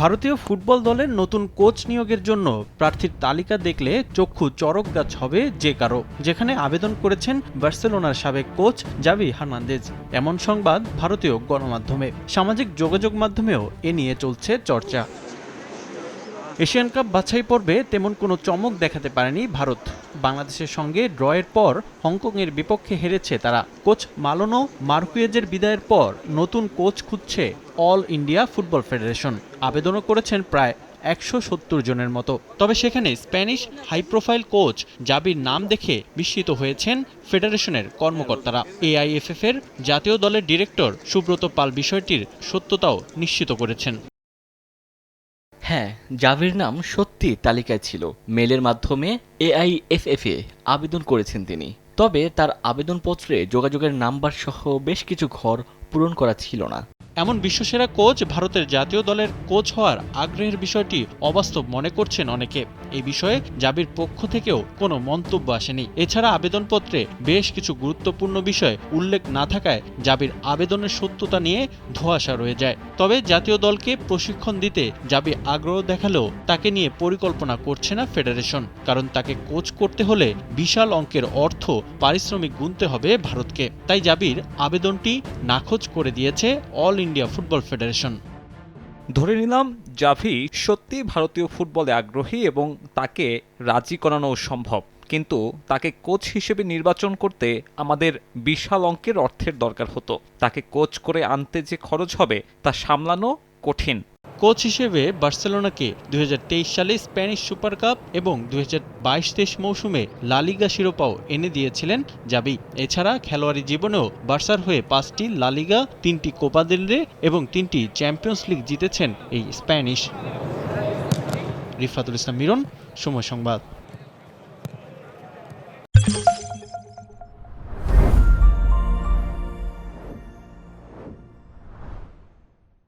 ভারতীয় ফুটবল দলের নতুন কোচ নিয়োগের জন্য প্রার্থীর তালিকা দেখলে চক্ষু চরক গাছ হবে যে কারও, যেখানে আবেদন করেছেন বার্সেলোনার সাবেক কোচ জাভি হার্নান্দেজ। এমন সংবাদ ভারতীয় গণমাধ্যমে। সামাজিক যোগাযোগ মাধ্যমেও এ নিয়ে চলছে চর্চা। এশিয়ান কাপ বাছাই পর্বে তেমন কোনো চমক দেখাতে পারেনি ভারত। বাংলাদেশের সঙ্গে ড্রয়ের পর হংকংয়ের বিপক্ষে হেরেছে তারা। কোচ মালোনো মার্কুয়েজের বিদায়ের পর নতুন কোচ খুঁজছে অল ইন্ডিয়া ফুটবল ফেডারেশন। আবেদনও করেছেন প্রায় একশো সত্তর জনের মতো। তবে সেখানে স্প্যানিশ হাই প্রোফাইল কোচ জাবির নাম দেখে বিস্মিত হয়েছেন ফেডারেশনের কর্মকর্তারা। এআইএফএফ এর জাতীয় দলের ডিরেক্টর সুব্রত পাল বিষয়টির সত্যতাও নিশ্চিত করেছেন। হ্যাঁ জাভির নাম সত্যি তালিকায় ছিল। মেলের মাধ্যমে এআইএফএফ এ আবেদন করেছেন তিনি। তবে তার আবেদনপত্রে যোগাযোগের নাম্বার সহ বেশ কিছু ঘর পূরণ করা ছিল না। এমন বিশ্বসেরা কোচ ভারতের জাতীয় দলের কোচ হওয়ার আগ্রহের বিষয়টি অবাস্তব মনে করছেন অনেকে। এই বিষয়ে জাবির পক্ষ থেকেও কোনো মন্তব্য আসেনি। এছাড়া আবেদনপত্রে বেশ কিছু গুরুত্বপূর্ণ বিষয় উল্লেখ না থাকায় জাবির আবেদনের সত্যতা নিয়ে ধোঁয়াশা রয়ে যায়। তবে জাতীয় দলকে প্রশিক্ষণ দিতে জাবি আগ্রহ দেখালেও তাকে নিয়ে পরিকল্পনা করছে না ফেডারেশন। কারণ তাকে কোচ করতে হলে বিশাল অঙ্কের অর্থ পারিশ্রমিক গুনতে হবে ভারতকে। তাই জাবির আবেদনটি নাকচ করে দিয়েছে অল ইন্ডিয়া ফুটবল ফেডারেশন। ধরে নিলাম, জাভি সত্যি ভারতীয় ফুটবলে আগ্রহী এবং তাকে রাজি করানো সম্ভব, কিন্তু তাকে কোচ হিসেবে নির্বাচন করতে আমাদের বিশাল অঙ্কের অর্থের দরকার হতো। তাকে কোচ করে আনতে যে খরচ হবে, তা সামলানো কঠিন। কোচ হিসেবে বার্সেলোনাকে দুই হাজার তেইশ সালে স্প্যানিশ সুপার কাপ এবং দুই বাইশ মৌসুমে লালিগা শিরোপাও এনে দিয়েছিলেন জাবি। এছাড়া খেলোয়াড়ি জীবনেও বার্সার হয়ে পাঁচটি লালিগা তিনটি কোপা দিল্লে এবং তিনটি চ্যাম্পিয়ন্স লিগ জিতেছেন এই স্প্যানিশ। রিফাতুল ইসলাম মিরন, সময় সংবাদ।